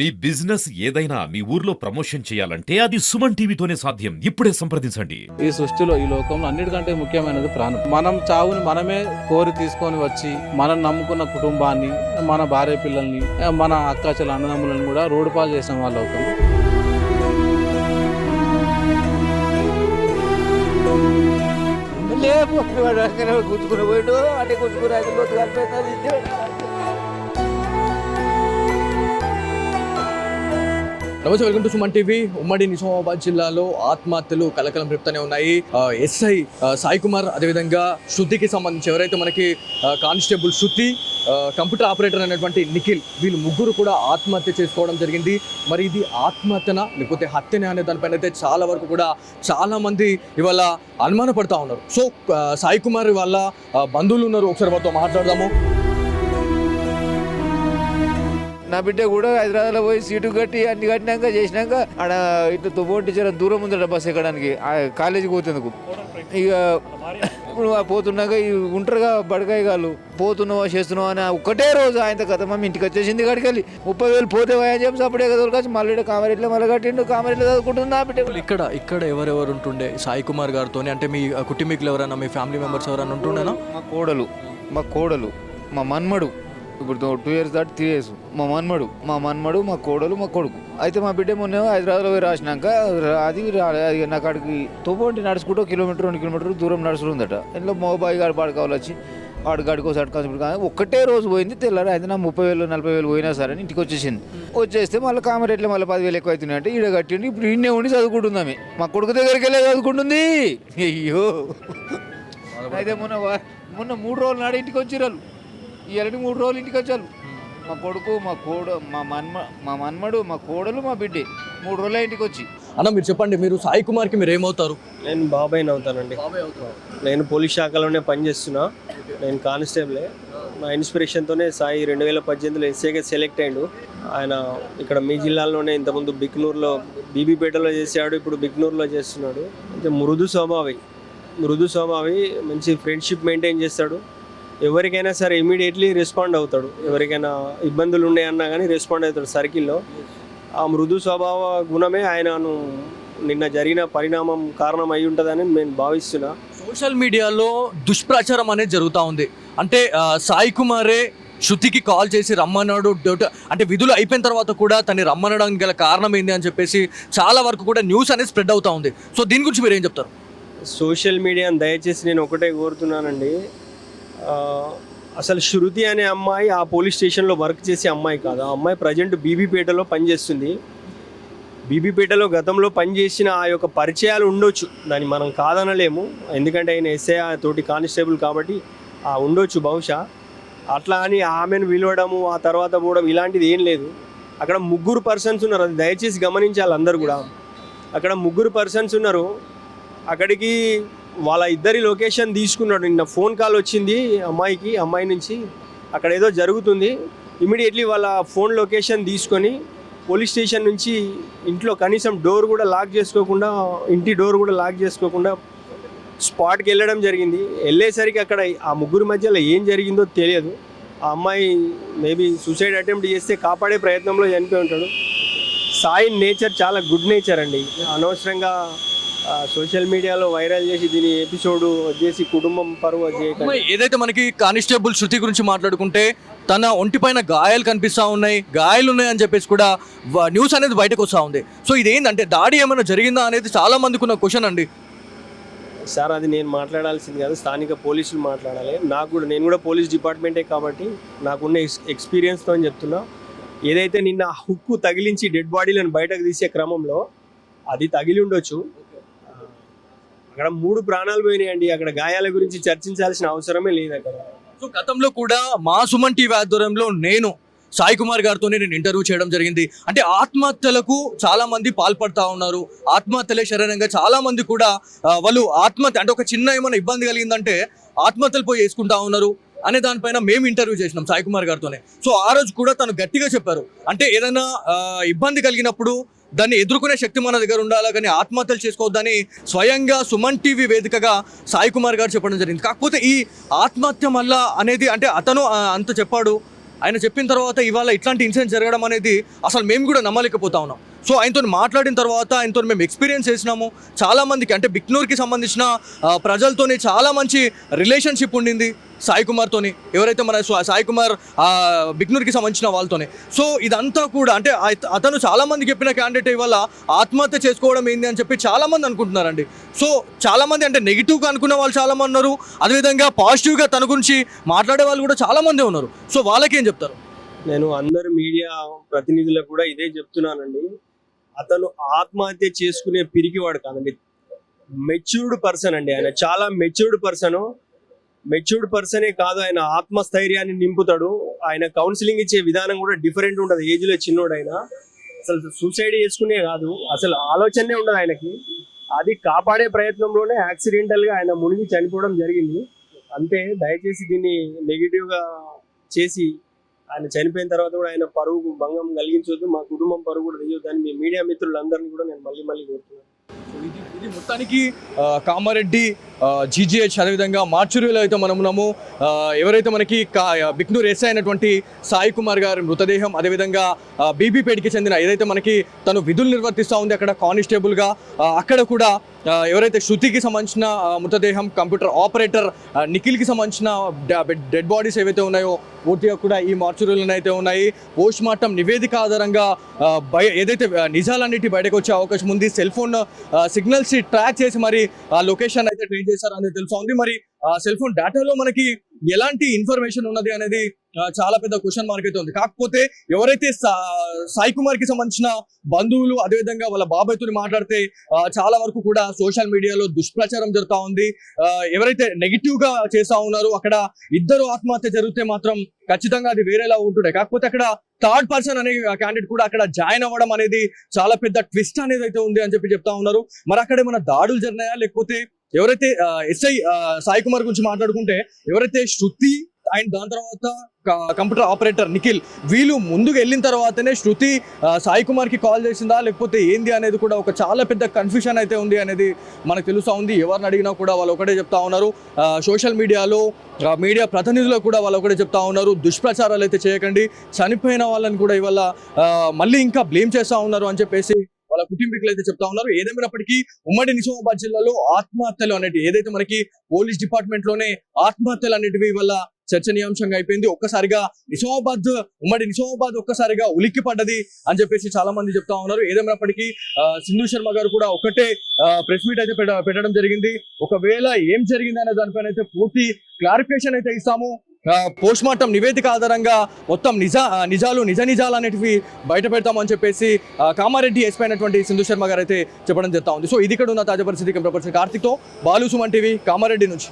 మీ business ఏదైనా మీ ఊర్లో promotion చేయాలంటే అది సుమన్ టీవీతోనే సాధ్యం. ఇప్పుడే సంప్రదించండి. ఈ సృష్టిలో ఈ లోకంలో అన్నిటికంటే ముఖ్యమైనది ప్రాణం. మనం చావుని మనమే కోరి తీసుకొని వచ్చి మనం నమ్ముకున్న కుటుంబాన్ని మన భార్య పిల్లల్ని మన అక్క చెల్లి అన్నదమ్ములను కూడా రోడ్డు పాలు చేసిన వాళ్ళు అక్కడ గుంజుకుని పోయాడు అంటే గుంజుకుని అది నమస్తే వెల్కమ్ టు సుమన్ టీవీ ఉమ్మడి నిజామాబాద్ జిల్లాలో ఆత్మహత్యలు కలకలం రేపుతూనే ఉన్నాయి. ఎస్ఐ సాయి కుమార్ అదేవిధంగా శృతికి సంబంధించి ఎవరైతే మనకి కానిస్టేబుల్ శృతి కంప్యూటర్ ఆపరేటర్ అనేటువంటి నిఖిల్ వీళ్ళు ముగ్గురు కూడా ఆత్మహత్య చేసుకోవడం జరిగింది. మరి ఇది ఆత్మహత్యనా లేకపోతే హత్యనే అనే దానిపైన అయితే చాలా వరకు కూడా చాలామంది ఇవాళ అనుమానపడతా ఉన్నారు. సో సాయి కుమార్ వాళ్ళ బంధువులు ఉన్నారు. ఒకసారి వారితో మాట్లాడదాము. నా బిడ్డ కూడా హైదరాబాద్లో పోయి సీటు కట్టి అన్ని కట్టినాక చేసినాక ఆడ ఇట్లా తువ్వంటి చాలా దూరం ఉందట బస్ ఎక్కడానికి. కాలేజీకి పోతేందుకు ఇక ఇప్పుడు పోతున్నాక ఉంటారుగా బడకాయ గాళ్ళు పోతున్నావా చేస్తున్నావా అని ఒకటే రోజు ఆయన కథ మమ్మీ ఇంటికి వచ్చేసింది కాడికి వెళ్ళి ముప్పై వేలు పోతే అని చెప్పి అప్పుడే కదా దొరకచ్చు. మళ్ళీ కామరెట్లో మళ్ళీ కట్టిండు కామరెట్లో చదువుకుంటుంది నా బిడ్డ కూడా. ఇక్కడ ఇక్కడ ఎవరెవరు ఉంటుండే? సాయి కుమార్ గారితో అంటే మీ కుటుంబీకులు ఎవరైనా మీ ఫ్యామిలీ మెంబర్స్ ఎవరైనా ఉంటుండేనా? మా కోడలు మా కోడలు మా మన్మడు. ఇప్పుడు టూ ఇయర్స్ దాటి త్రీ ఇయర్స్ మా మన్మడు మా మన్మడు మా కోడలు మా కొడుకు. అయితే మా బిడ్డ మొన్న హైదరాబాద్లో పోయి రాసినాక అది అది నాకు అక్కడికి తోపోంటి నడుచుకుంటూ కిలోమీటర్ రెండు కిలోమీటర్ దూరం నడుచుకుందట. ఇంట్లో మోబాయి గారు పాడుకోవాలి వచ్చి వాడు గడికోసి అడుకోసి కానీ ఒక్కటే రోజు పోయింది. తెల్లారి అయితే నా ముప్పై వేలు నలభై వేలు పోయినా సరే అని ఇంటికి వచ్చేసింది. వచ్చేస్తే మళ్ళీ కామరేట్లో మళ్ళీ పదివేలు ఎక్కువ అవుతున్నాయి అంటే ఈడ కట్టిండి. ఇప్పుడు ఈయనే ఉండి చదువుకుంటుందామే మా కొడుకు దగ్గరికి వెళ్ళి చదువుకుంటుంది. అయ్యో. అయితే మొన్న మొన్న మూడు రోజులు నాడు ఇంటికి వచ్చిరాలు ఇలాంటి మూడు రోజులు ఇంటికి వచ్చారు. మా కొడుకు మా కోడ మా మన్మ మా మన్మడు మా కోడలు మా బిడ్డే మూడు రోజులు ఇంటికి వచ్చి. అన్న మీరు చెప్పండి మీరు సాయి కుమార్కి మీరు ఏమవుతారు? నేను బాబాయ్ అవుతానండి. నేను పోలీస్ శాఖలోనే పనిచేస్తున్నా. నేను కానిస్టేబులే. నా ఇన్స్పిరేషన్తోనే సాయి రెండు వేల పద్దెనిమిదిలో ఎస్ఏగా సెలెక్ట్ అయ్యిండు. ఆయన ఇక్కడ మీ జిల్లాలోనే ఇంతకుముందు బిక్నూరులో బీబీపేటలో చేశాడు ఇప్పుడు బిక్నూరులో చేస్తున్నాడు. అంటే మృదు స్వభావి. మృదు స్వభావి మంచి ఫ్రెండ్షిప్ మెయింటైన్ చేస్తాడు. ఎవరికైనా సరే ఇమీడియట్లీ రెస్పాండ్ అవుతాడు. ఎవరికైనా ఇబ్బందులు ఉన్నాయన్నా కానీ రెస్పాండ్ అవుతాడు సర్కిల్లో. ఆ మృదు స్వభావ గుణమే ఆయనను నిన్న జరిగిన పరిణామం కారణం అయి ఉంటుందని నేను భావిస్తున్నా. సోషల్ మీడియాలో దుష్ప్రచారం అనేది జరుగుతూ ఉంది. అంటే సాయి కుమారే శృతికి కాల్ చేసి రమ్మన్నాడు. డౌట్- అంటే విధులు అయిపోయిన తర్వాత కూడా తను రమ్మనడానికి గల కారణం ఏంది అని చెప్పేసి చాలా వరకు కూడా న్యూస్ అనేది స్ప్రెడ్ అవుతా ఉంది. సో దీని గురించి మీరు ఏం చెప్తారు? సోషల్ మీడియాని దయచేసి నేను ఒకటే కోరుతున్నానండి. అసలు శృతి అనే అమ్మాయి ఆ పోలీస్ స్టేషన్లో వర్క్ చేసే అమ్మాయి కాదు. ఆ అమ్మాయి ప్రజెంట్ బీబీపేటలో పనిచేస్తుంది. బీబీపేటలో గతంలో పనిచేసిన ఆ యొక్క పరిచయాలు ఉండొచ్చు. దాన్ని మనం కాదనలేము. ఎందుకంటే ఆయన ఎస్ఐ తోటి కానిస్టేబుల్ కాబట్టి ఆ ఉండొచ్చు బహుశా. అట్లా అని ఆమెను విలవడము ఆ తర్వాత పోవడం ఇలాంటిది ఏం లేదు. అక్కడ ముగ్గురు పర్సన్స్ ఉన్నారు. అది దయచేసి గమనించాలి అందరు కూడా. అక్కడ ముగ్గురు పర్సన్స్ ఉన్నారు. అక్కడికి వాళ్ళ ఇద్దరి లొకేషన్ తీసుకున్నాడు. నిన్న ఫోన్ కాల్ వచ్చింది అమ్మాయికి అమ్మాయి నుంచి. అక్కడ ఏదో జరుగుతుంది. ఇమీడియట్లీ వాళ్ళ ఫోన్ లొకేషన్ తీసుకొని పోలీస్ స్టేషన్ నుంచి ఇంట్లో కనీసం డోర్ కూడా లాక్ చేసుకోకుండా ఇంటి డోర్ కూడా లాక్ చేసుకోకుండా స్పాట్కి వెళ్ళడం జరిగింది. వెళ్ళేసరికి అక్కడ ఆ ముగ్గురు మధ్యలో ఏం జరిగిందో తెలియదు. ఆ అమ్మాయి మేబీ సూసైడ్ అటెంప్ట్ చేస్తే కాపాడే ప్రయత్నంలో చనిపోయి ఉంటాడు. సాయి నేచర్ చాలా గుడ్ నేచర్ అండి. అనవసరంగా సోషల్ మీడియాలో వైరల్ చేసి దీని ఎపిసోడ్ వచ్చేసి కుటుంబం పరువు చేయకండి. ఏదైతే మనకి కానిస్టేబుల్ శృతి గురించి మాట్లాడుకుంటే తన ఒంటిపైన గాయాలు కనిపిస్తూ ఉన్నాయి గాయాలు ఉన్నాయి అని చెప్పేసి కూడా న్యూస్ అనేది బయటకు వస్తూ ఉంది. సో ఇదేంటంటే దాడి ఏమైనా జరిగిందా అనేది చాలా మందికి ఉన్న క్వశ్చన్ అండి. సార్ అది నేను మాట్లాడాల్సింది కాదు స్థానిక పోలీసులు మాట్లాడాలి. నాకు కూడా నేను కూడా పోలీస్ డిపార్ట్మెంటే కాబట్టి నాకున్న ఎక్స్ ఎక్స్పీరియన్స్తో అని చెప్తున్నా. ఏదైతే నిన్న హుక్కు తగిలించి డెడ్ బాడీలను బయటకు తీసే క్రమంలో అది తగిలి ఉండొచ్చు. అక్కడ మూడు ప్రాణాలు పోయినాయండి. అక్కడ గాయాల గురించి చర్చించాల్సిన అవసరమే లేదు అక్కడ. సో గతంలో కూడా మా సుమన్ టీవీ ఆధ్వర్యంలో నేను సాయి కుమార్ గారితో నేను ఇంటర్వ్యూ చేయడం జరిగింది. అంటే ఆత్మహత్యలకు చాలా మంది పాల్పడతా ఉన్నారు. ఆత్మహత్యలే శరీరంగా చాలా మంది కూడా వాళ్ళు ఆత్మహత్య అంటే ఒక చిన్న ఏమైనా ఇబ్బంది కలిగిందంటే ఆత్మహత్యలు పోయి వేసుకుంటా ఉన్నారు. అనే దానిపైన మేము ఇంటర్వ్యూ చేసినాం సాయి కుమార్ గారితోనే. సో ఆ రోజు కూడా తను గట్టిగా చెప్పారు. అంటే ఏదైనా ఇబ్బంది కలిగినప్పుడు దాన్ని ఎదుర్కొనే శక్తి మన దగ్గర ఉండాలా కానీ ఆత్మహత్యలు చేసుకోవద్దని స్వయంగా సుమన్ టీవీ వేదికగా సాయి కుమార్ గారు చెప్పడం జరిగింది. కాకపోతే ఈ ఆత్మహత్య మళ్ళా అనేది అంటే అతను అంత చెప్పాడు. ఆయన చెప్పిన తర్వాత ఇవాళ ఇట్లాంటి ఇన్సిడెంట్ జరగడం అనేది అసలు మేము కూడా నమ్మలేకపోతా ఉన్నాం. సో ఆయనతో మాట్లాడిన తర్వాత ఆయనతో మేము ఎక్స్పీరియన్స్ చేసినాము. చాలామందికి అంటే బిక్నూర్కి సంబంధించిన ప్రజలతోని చాలా మంచి రిలేషన్షిప్ ఉండింది సాయి కుమార్తోని. ఎవరైతే మన సాయి కుమార్ బిగ్నూర్కి బిక్నూర్కి సంబంధించిన వాళ్ళతోనే. సో ఇదంతా కూడా అంటే అతను చాలామంది చెప్పిన క్యాండిడేట్ వల్ల ఆత్మహత్య చేసుకోవడం ఏంది అని చెప్పి చాలామంది అనుకుంటున్నారండి. సో చాలామంది అంటే నెగిటివ్గా అనుకున్న వాళ్ళు చాలామంది ఉన్నారు. అదేవిధంగా పాజిటివ్గా తన గురించి మాట్లాడే వాళ్ళు కూడా చాలామంది ఉన్నారు. సో వాళ్ళకేం చెప్తారు? నేను అందరు మీడియా ప్రతినిధులకు కూడా ఇదే చెప్తున్నానండి. అతను ఆత్మహత్య చేసుకునే పిరికివాడు కాదండి మెచ్యూర్డ్ పర్సన్ అండి ఆయన. చాలా మెచ్యూర్డ్ పర్సన్ మెచ్యూర్డ్ పర్సనే కాదు. ఆయన ఆత్మస్థైర్యాన్ని నింపుతాడు. ఆయన కౌన్సిలింగ్ ఇచ్చే విధానం కూడా డిఫరెంట్ ఉండదు. ఏజ్లో చిన్నోడు ఆయన అసలు సూసైడ్ చేసుకునే కాదు. అసలు ఆలోచనే ఉండదు ఆయనకి. అది కాపాడే ప్రయత్నంలోనే యాక్సిడెంటల్గా ఆయన మునిగి చనిపోవడం జరిగింది. అంతే. దయచేసి దీన్ని నెగిటివ్గా చేసి ఆయన చనిపోయిన తర్వాత కూడా ఆయన పరువు భంగం కలిగించొద్దు మా కుటుంబం పరువు కూడా తీయొద్దు అని మీ మీడియా మిత్రులందరినీ కూడా నేను మళ్ళీ మళ్ళీ కోరుతున్నాను. ఇది ఇది మొత్తానికి కామారెడ్డి జీజీహెచ్ అదేవిధంగా మార్చురీలో అయితే మనం ఉన్నాము. ఎవరైతే మనకి కా బిక్నూర్ ఎస్ఐ అయినటువంటి సాయి కుమార్ గారి మృతదేహం అదేవిధంగా ఆ, బీబీపేటకి చెందిన ఏదైతే మనకి తను విధులు నిర్వర్తిస్తూ ఉంది అక్కడ కానిస్టేబుల్గా అక్కడ కూడా ఎవరైతే శృతికి సంబంధించిన మృతదేహం కంప్యూటర్ ఆపరేటర్ నిఖిల్కి సంబంధించిన డెడ్ బాడీస్ ఏవైతే ఉన్నాయో పూర్తిగా కూడా ఈ మార్చురీలోనే అయితే ఉన్నాయి. పోస్ట్ మార్టం నివేదిక ఆధారంగా బయ ఏదైతే నిజాలన్నిటి బయటకు వచ్చే అవకాశం ఉంది. సెల్ ఫోన్ సిగ్నల్స్ ట్రాక్ చేసి మరి ఆ లొకేషన్ అయితే ట్రేస్ చేశారనేది తెలుసా ఉంది. మరి సెల్ ఫోన్ డేటాలో మనకి ఎలాంటి ఇన్ఫర్మేషన్ ఉన్నది అనేది చాలా పెద్ద క్వశ్చన్ మార్క్ అయితే ఉంది. కాకపోతే ఎవరైతే సా- సాయి కుమార్కి సంబంధించిన బంధువులు అదేవిధంగా వాళ్ళ బాబాయ్తో మాట్లాడితే చాలా వరకు కూడా సోషల్ మీడియాలో దుష్ప్రచారం జరుగుతా ఉంది. ఎవరైతే నెగిటివ్గా చేస్తా ఉన్నారో అక్కడ ఇద్దరు ఆత్మహత్య జరిగితే మాత్రం ఖచ్చితంగా అది వేరేలా ఉంటుండే. కాకపోతే అక్కడ థర్డ్ పర్సన్ అనే క్యాండిడేట్ కూడా అక్కడ జాయిన్ అవ్వడం అనేది చాలా పెద్ద ట్విస్ట్ అనేది అయితే ఉంది అని చెప్పి చెప్తా ఉన్నారు. మరి అక్కడ ఏమైనా దాడులు జరిగినాయా? లేకపోతే ఎవరైతే ఎస్ఐ సాయి కుమార్ గురించి మాట్లాడుకుంటే ఎవరైతే శృతి అండ్ దాని తర్వాత కంప్యూటర్ ఆపరేటర్ నిఖిల్ వీళ్ళు ముందుకు వెళ్ళిన తర్వాతనే శృతి సాయి కుమార్కి కాల్ చేసిందా? లేకపోతే ఏంది అనేది కూడా ఒక చాలా పెద్ద కన్ఫ్యూషన్ అయితే ఉంది అనేది మనకు తెలుస్తూ ఉంది. ఎవరిని అడిగినా కూడా వాళ్ళు ఒకటే చెప్తా ఉన్నారు. సోషల్ మీడియాలో మీడియా ప్రతినిధులు కూడా వాళ్ళు ఒకటే చెప్తా ఉన్నారు. దుష్ప్రచారాలు అయితే చేయకండి. చనిపోయిన వాళ్ళని కూడా ఇవాళ మళ్ళీ ఇంకా బ్లేమ్ చేస్తూ ఉన్నారు అని చెప్పేసి వాళ్ళ కుటుంబీకులు అయితే చెప్తా ఉన్నారు. ఏదేమైనప్పటికీ ఉమ్మడి నిజామాబాద్ జిల్లాలో ఆత్మహత్యలు అనేటివి ఏదైతే మనకి పోలీస్ డిపార్ట్మెంట్లోనే ఆత్మహత్యలు అనేటివి వల్ల చర్చనీయాంశంగా అయిపోయింది. ఒక్కసారిగా నిజామాబాద్ ఉమ్మడి నిజామాబాద్ ఒక్కసారిగా ఉలిక్కి పడ్డది అని చెప్పేసి చాలా మంది చెప్తా ఉన్నారు. ఏదేమైనప్పటికీ సింధు శర్మ గారు కూడా ఒకటే ప్రెస్ మీట్ అయితే పెట్ట- పెట్టడం జరిగింది. ఒకవేళ ఏం జరిగింది అనే దానిపైన అయితే పూర్తి క్లారిఫికేషన్ అయితే ఇస్తాము. పోస్ట్ మార్టం నివేదిక ఆధారంగా మొత్తం నిజా నిజాలు నిజ నిజాలు అనేటివి బయట పెడతామని చెప్పేసి కామారెడ్డి ఎస్పీ అయినటువంటి సింధు శర్మ గారు అయితే చెప్పడం జరుగుతా ఉంది. సో ఇది ఇక్కడ ఉన్న తాజా పరిస్థితి కెమెరా పర్సన్ కార్తిక్తో బాలు సుమన్ టీవీ కామారెడ్డి నుంచి.